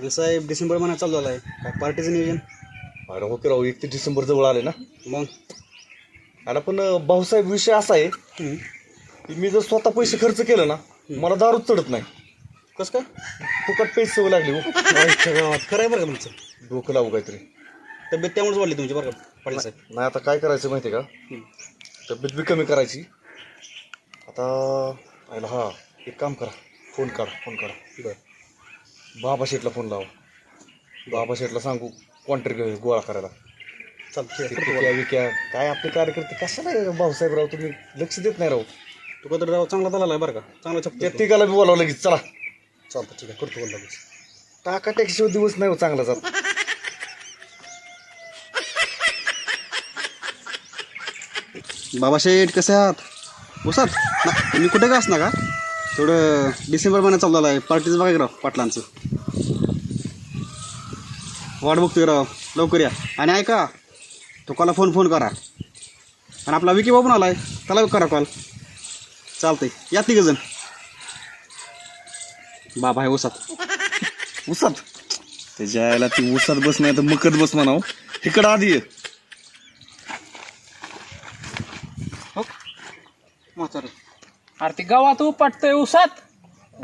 पाटील साहेब डिसेंबर महिना चालू झाला आहे काय पार्टीचं नियोजन? अरे हो की राव एकतीस डिसेंबर जवळ आले ना. मग? आणि पण अं, भाऊसाहेब विषय असा आहे. की मी जर स्वतः पैसे खर्च केलं ना मला दारूच चढत नाही. कसं काय? फुकट पैसे सवय लागली हो. आईच्या गावात. खरं आहे बरं का तुमचं डोकं लावू काहीतरी. तब्येत त्यामुळेच वाढली तुमची बरं का पाटील साहेब? नाही आता काय करायचं माहिती आहे का. तब्येत बी कमी करायची. आता आयला हा एक काम करा फोन काढा फोन काढा. बरं. बाबा शेठला फोन लावा. बाबा शेठला सांगू कॉन्ट्रॅक्ट गोळा करायला. चालतं विक्या काय आपले कार्यकर्ते कशाला आहे भाऊसाहेब राव तुम्ही लक्ष देत नाही राव? तू तर राव चांगला झाला आहे बरं का? चांगला त्या छप्पन तिघाला बी बोलावं लगेच चला. चालतं ठीक आहे करतो बोल लगेच. टाका टॅक्सीवर दिवस नाही हो चांगला जात. बाबा शेठ कसे आहात? बसात. ना तुम्ही कुठे का असणार का? थोडं डिसेंबर महिना चालू झाला आहे पार्टीचं बघा की राव पाटलांचं. वाट बघतोय राव. लवकर या. आणि ऐका तो कॉला फोन फोन करा. आणि आपला विकी बाबून आलाय. त्याला करा कॉल. चालतंय. या तिघ जण. बाबा आहे ओसात उसात? त्याच्या यायला ती उसात बस नाही तर मकत बस म्हणाव इकडं आधी ये. हो. म्हातारं. अरे ते गावात उपटतंय उसात.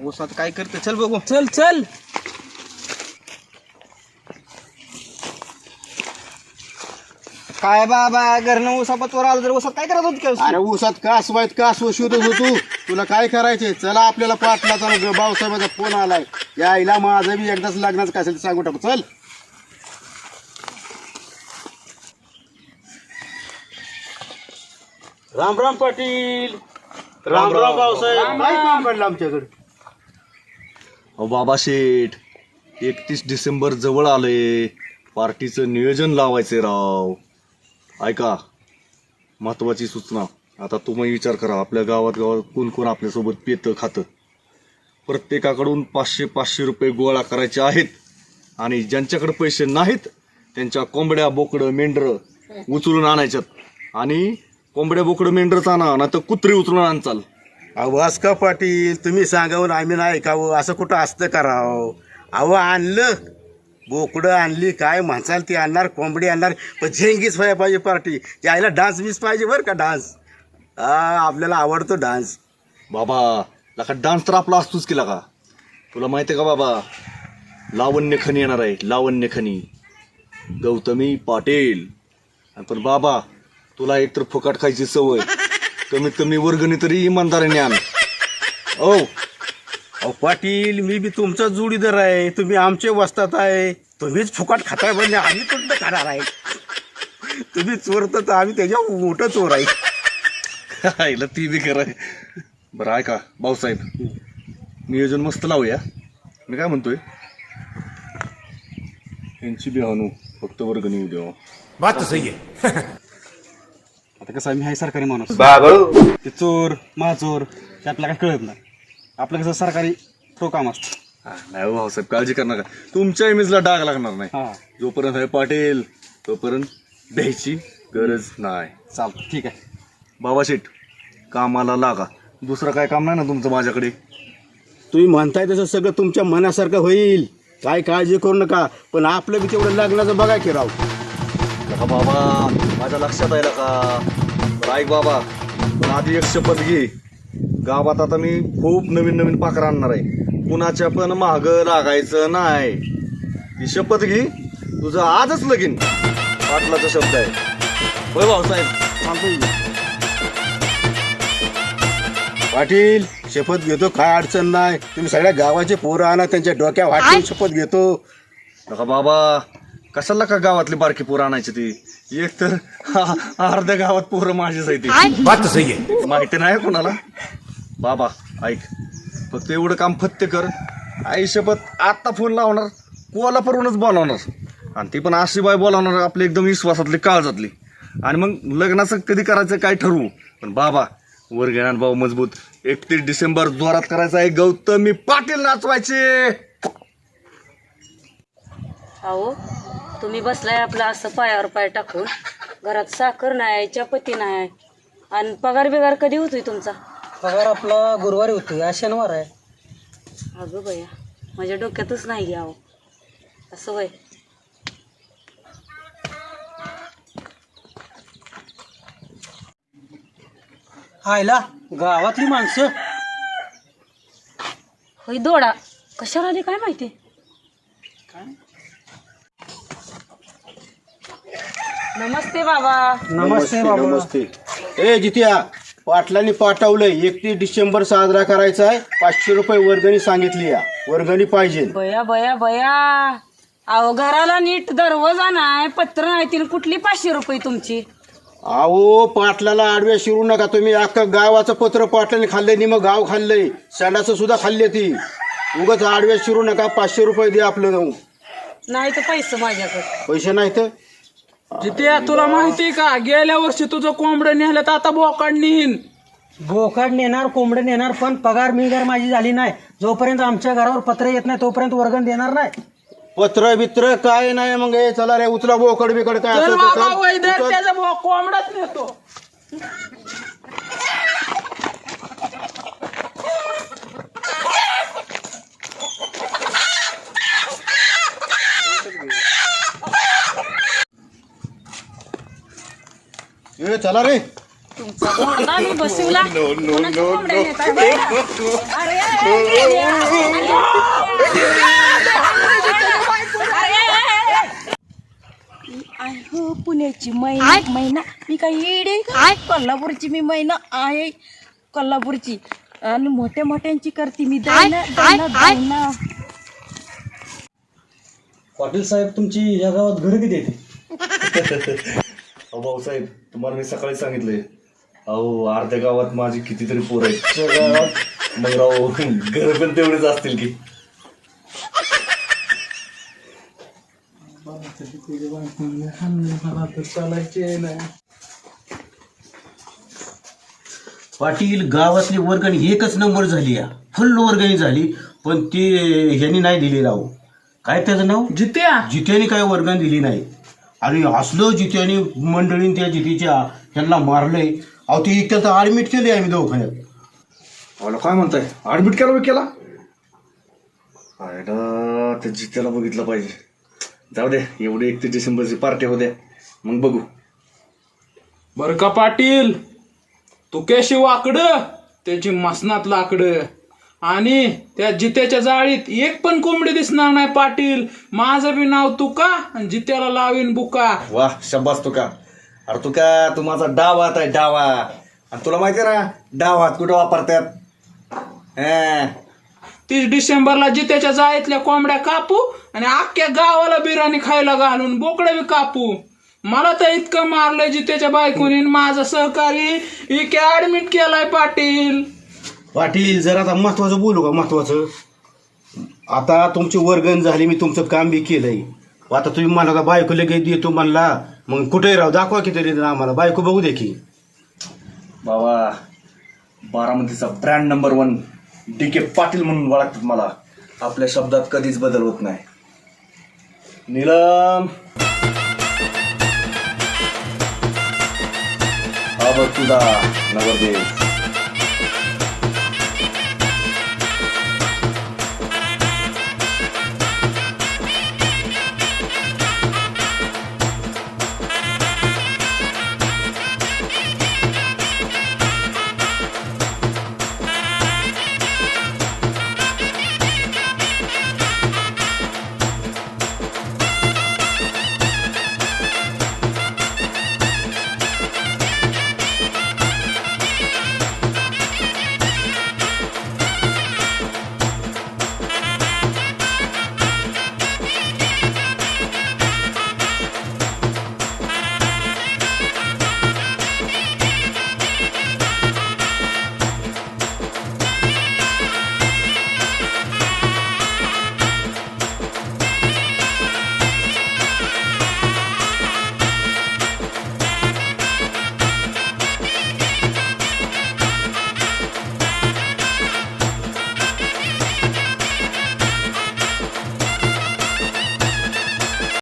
ओसात काय करते चल बघू. चल चल. काय बाबा घरनं उसापतवर आलं तर उसात काय करत होत का अरे ऊसात कास वाईट कास शोधत होतो तुला काय करायचे चला आपल्याला पाटलाचा न भाऊसाहेबाचा फोन आलाय. या आईला माझं बी एकदाच लग्नाचं काय असेल ते सांगू टाकू. चल. राम राम पाटील. राम राम भाऊसाहेब. काय काम काढलं आमच्याकडे? अहो बाबा शेठ एकतीस डिसेंबर जवळ आले पार्टीचं नियोजन लावायचे राव. ऐका महत्वाची सूचना. आता तुम्ही विचार करा आपल्या गावात गावात कोण कोण आपल्यासोबत पेतं खातं? प्रत्येकाकडून पाचशे पाचशे रुपये गोळा करायचे आहेत आणि ज्यांच्याकडे पैसे नाहीत त्यांच्या कोंबड्या बोकडं मेंढरं उचलून आणायच्यात. आणि कोंबड्या बोकडं मेंढरच आणा ना तर कुत्री उचलून आणचाल अहो का पाटील तुम्ही सांगावं आम्ही नाही ऐकावं. असं कुठं असतं करावं अहो आणलं. बोकडं आणली काय म्हणसाल ती आणणार कोंबडी आणणार पण झेंगीच व्हायला पाहिजे पार्टी यायला डान्स बीस पाहिजे बरं का डान्स हा आपल्याला आवडतो डान्स बाबा लका डान्स तर आपला असतोच केला का तुला माहिती आहे का बाबा? लावण्य खनी येणार आहे लावण्य खनी. गौतमी पाटील. आणि पण बाबा तुला एकतर फुकट खायची सवय. कमीत कमी वर्गणी तरी इमानदारीने आण. ओ अहो पाटील मी बी तुमचा जोडीदार आहे. तुम्ही आमचे वस्तात आहे. तुम्हीच फुकट खाताय म्हणजे आम्ही कुठं खाणार आहे? तुम्ही चोर तर आम्ही त्याच्या मोठं चोर आहे. आईला ती बी कराय बरं ऐका भाऊसाहेब. नियोजन मस्त लावूया. मी काय म्हणतोय? यांची बी हाणू फक्त वर्गणी येऊ द्यावा आता कसं आहे, मी आहे सरकारी माणूस. ते चोर महाचोर ते आपल्याला काय कळत नाही. आपलं कसं सरकारी तो काम असतं. हा, नाही हो भाऊसाहेब काळजी करणार का तुमच्या इमेजला डाग लागणार नाही. हा. जोपर्यंत आहे पाटील तोपर्यंत द्यायची गरज नाही. चालतं ठीक आहे. बाबा शेठ कामाला लागा. दुसरं काय काम नाही ना तुमचं माझ्याकडे? तुम्ही म्हणताय तसं सगळं तुमच्या मनासारखं होईल. काय काळजी करू नका. पण आपलं बी तेवढं लग्नाचं बघा की राव. का बाबा माझ्या लक्षात आहे का बरं ऐक बाबा पण आधी एक शपथ घे. गावात आता मी खूप नवीन नवीन पाकर आणणार आहे. कुणाच्या पण माग लागायचं नाही. ही शपथ घे. तुझं आजच लगीन. पाटलाचा शब्द आहे. होय भाऊसाहेब. चालतं पाटील शपथ घेतो काय अडचण नाही. तुम्ही सगळ्या गावाचे पोरं आणा त्यांच्या डोक्या वाटून शपथ घेतो. नका बाबा. कशाला का गावातली बारकी पोरं आणायची ती? एक तर अर्ध्या गावात पोरं माझीच आहे ती. माहिती नाही कोणाला? बाबा ऐक. फक्त एवढं काम फत्ते कर. आईशपत आत्ता फोन लावणार कोल्हापूरहूनच बोलावणार. आणि ती पण अशी बाय बोलावणार आपली एकदम विश्वासातली काळजातली. आणि मग लग्नाचं कधी करायचं काय ठरवू? पण बाबा वर घेणार भाऊ मजबूत. एकतीस डिसेंबर जोरात करायचं आहे. गौतमी पाटील नाचवायचे. अहो तुम्ही बसलाय आपलं असं पायावर पाय टाकून. घरात साखर नाही चपाती नाही. आणि पगार बिगार कधी होतोय तुमचा? पगार आपला गुरुवारी होतोय आज शनिवार आहे. अगं बया माझ्या डोक्यातच नाही घ्यावं असं वय. आयला गावातली माणसं. होय दोडा. कशाला आली काय माहिती? नमस्ते बाबा. नमस्ते बाबा. नमस्ते. ए जितिया. पाटलांनी पाठवलंय. एकतीस डिसेंबर साजरा करायचा आहे. पाचशे रुपये वर्गणी सांगितली या. वर्गणी पाहिजे. बया बया बया. अहो घराला नीट दरवाजा नाही पत्र नाही तिने कुठली पाचशे रुपये तुमची? अहो पाटलाला आडव्या शिरू नका तुम्ही. अख्खं गावाचं पत्र पाटलाने खाल्लंय नि मग गाव खाल्लंय. सणाचं सुद्धा खाल्ले ती. उगाच आडव्या शिरू नका. पाचशे रुपये दे आपलं जाऊन. नाही तर पैसे माझ्याकडे. पैसे नाही तर? जिथे तुला माहिती का गेल्या वर्षी तुझं कोंबडं नेलं तर आता बोकाड नेईन बोकाड नेणार कोंबडे नेणार पण पगार मिगार माझी झाली नाही जोपर्यंत आमच्या घरावर पत्र येत नाही तोपर्यंत वर्गण देणार नाही पत्र बित्र काय नाही मग हे चला रे उचला बोकड बिकड काय चल असेल ते बाबा कर. वैद्य उचल. त्याचा बो- कोंबडाच नेतो ए, चला रे. तुमचा कोंबडा मी बसवला. कोणाच्या कोंबड्या नेताय? बया? अरे, अरे, आहे हो पुण्याची मैना मैना. मी काही येडे का? कोल्हापूरची मी मैना आहे. कोल्हापूरची. आणि मोठ्या मोठ्यांची करते मी. दैना दैना दैना पाटील साहेब तुमची या गावात घर किती येते अहो भाऊसाहेब तुम्हाला मी सकाळी सांगितलंय अहो अर्ध्या गावात माझी कितीतरी पोर आहेत. मग राव घर पण तेवढेच असतील की. पाटील गावातली वर्गणी एकच नंबर झाली या. फुल्ल वर्गणी झाली पण ती ह्यांनी नाही दिली राव. काय त्याचं नाव? जित्या. जित्याने काय वर्गणी दिली नाही. आणि असलं जित्याने मंडळीने त्या जितीच्या ह्यांना मारलंय. अहो ते इतक्यात ॲडमिट केले आम्ही दवाखान्यात. मला काय म्हणताय? ऍडमिट केला बी केला? आयला त्या जित्याला बघितलं पाहिजे. जाऊ दे एवढी एकतीस डिसेंबरची पार्टी होऊ द्या. मग बघू. बर का पाटील? तू केशी वाकड? त्याची मसनात लाकड. आणि त्या जित्याच्या जाळीत एक पण कोंबडी दिसणार नाही पाटील. माझं बी नाव तुका आणि जित्याला लावीन बुका. वा शब्बास तुका. अरे तुका तू माझा डाव हात आहे डावा. आणि तुला माहिती आहे ना डाव हात कुठं वापरतात? हा. तीस डिसेंबरला जित्याच्या जाळीतल्या कोंबड्या कापू आणि अख्ख्या गावाला बिर्याणी खायला घालून बोकडे बी कापू. मला तर इतकं मारलंय जित्याच्या बायकोनी आणि माझा सहकारी. इके ऍडमिट केलाय पाटील. पाटील जर आता महत्वाचं बोलू का महत्वाचं? आता तुमची वर्गण झाली मी तुमचं काम बी केलंय. आता तुम्ही मला का बायको लगेच देतो म्हणला. मग कुठे राहू दाखवा की तरी आम्हाला. बायको बघू दे की. बाबा बारामतीचा brand number one D K Patil म्हणून ओळखतात मला. आपल्या शब्दात कधीच बदल होत नाही. नीलम! हा बघ तुझा नवरदेव.